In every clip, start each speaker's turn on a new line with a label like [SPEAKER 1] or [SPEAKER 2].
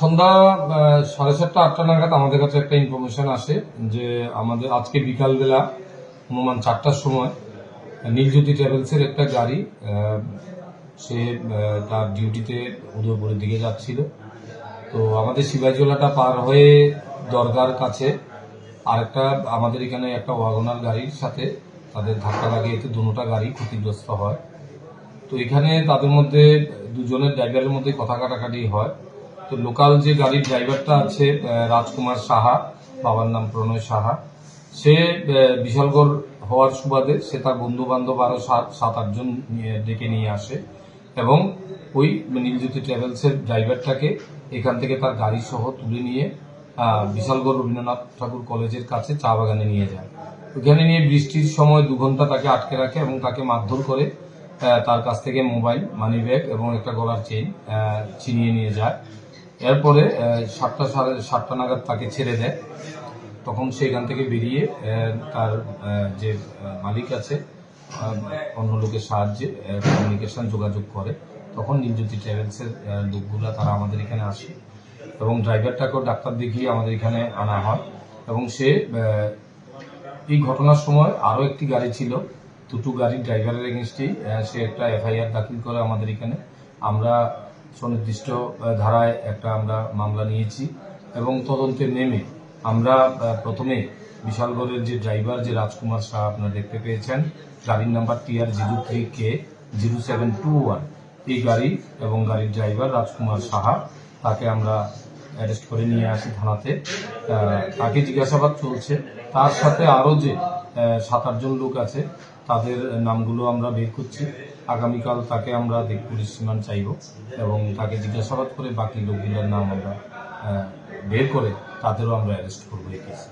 [SPEAKER 1] সন্ধ্যা সাড়ে সাতটা, আটটা নাগাদ আমাদের কাছে একটা ইনফরমেশন আসে যে আমাদের আজকে বিকালবেলা অনুমান চারটার সময় নীলজ্যোতি ট্রাভেলসের একটা গাড়ি সে তার ডিউটিতে উদয়পুরের দিকে যাচ্ছিল। তো আমাদের শিবাজোলাটা পার হয়ে দরগার কাছে আরেকটা, আমাদের এখানে একটা ওয়াগনার গাড়ির সাথে তাদের ধাক্কা লাগে এতে দুটোটা গাড়ি ক্ষতিগ্রস্ত হয়। তো এখানে তাদের মধ্যে দুজনের ড্রাইভারের মধ্যে কথা কাটাকাটি হয়। তো লোকাল যে গাড়ির ড্রাইভারটা আছে রাজকুমার সাহা, বাবার নাম প্রণয় সাহা, সে বিশালগড় হওয়ার সুবাদে সে তার বন্ধু বান্ধব আরও সাত আটজন ডেকে নিয়ে আসে এবং ওই নীলজ্যোতি ট্রাভেলসের ড্রাইভারটাকে এখান থেকে তার গাড়ি সহ তুলে নিয়ে বিশালগড় রবীন্দ্রনাথ ঠাকুর কলেজের কাছে চা বাগানে নিয়ে যায়। ওখানে নিয়ে বৃষ্টির সময় দু ঘণ্টা তাকে আটকে রাখে এবং তাকে মারধর করে তার কাছ থেকে মোবাইল মানি ব্যাগ এবং একটা গলার চেইন ছিনিয়ে নিয়ে যায়। এরপরে সাতটা সাড়ে সাতটা নাগাদ তাকে ছেড়ে দেয়। তখন সেখান থেকে বেরিয়ে তার যে মালিক আছে অন্য লোকের সাহায্যে কমিউনিকেশন যোগাযোগ করে। তখন নীলজ্যোতি ট্রাভেলসের লোকগুলা তারা আমাদের এখানে আসে এবং ড্রাইভারটাকেও ডাক্তার দেখিয়ে আমাদের এখানে আনা হয় এবং সে এই ঘটনার সময় আরও একটি গাড়ি ছিল। দুটো গাড়ির ড্রাইভারের এগেনস্টেই সে একটা এফআইআর দাখিল করে আমাদের এখানে। আমরা সুনির্দিষ্ট ধারায় একটা আমরা মামলা নিয়েছি এবং তদন্তে নেমে আমরা প্রথমে বিশালগড়ের যে ড্রাইভার, যে রাজকুমার শাহ আপনারা দেখতে পেয়েছেন, গাড়ির number TR zero three K zero seven two one. এই গাড়ি এবং গাড়ির ড্রাইভার রাজকুমার সাহা, তাকে আমরা অ্যারেস্ট করে নিয়ে আসি থানাতে। তাকে জিজ্ঞাসাবাদ চলছে। তার সাথে আরও যে সাত আটজন লোক আছে, তাদের নামগুলো আমরা বের করছি। আগামীকাল তাকে আমরা পুলিশ রিমান্ড চাইব এবং তাকে জিজ্ঞাসাবাদ করে বাকি লোকগুলোর নাম আমরা বের করে তাদেরও আমরা অ্যারেস্ট করব এই কেসে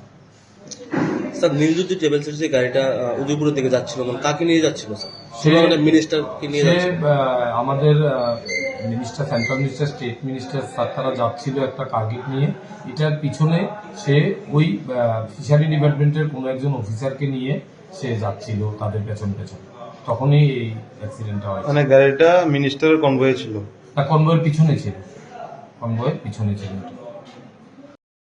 [SPEAKER 2] স্যার নীলজ্যোতি ট্রাভেলসের যে গাড়িটা উদয়পুরের দিকে যাচ্ছিল মানে কাকে নিয়ে যাচ্ছিল স্যার?
[SPEAKER 1] সে-
[SPEAKER 2] সেখানে মিনিস্টারকে নিয়ে
[SPEAKER 1] আমাদের minister central minister state minister sir তারা যাচ্ছিল একটা টার্গেট নিয়ে। এটার পিছনে সে ওই ফিশারি ডিপার্টমেন্টের কোনো একজন অফিসারকে নিয়ে সে যাচ্ছিল তাদের পেছন পেছন তখনই এই অ্যাক্সিডেন্টটা হয়
[SPEAKER 3] মানে গাড়িটা মিনিস্টারের কনভয়ে ছিল।
[SPEAKER 1] না কনভয়ের পিছনে ছিল। কনভয়ের পিছনে ছিল।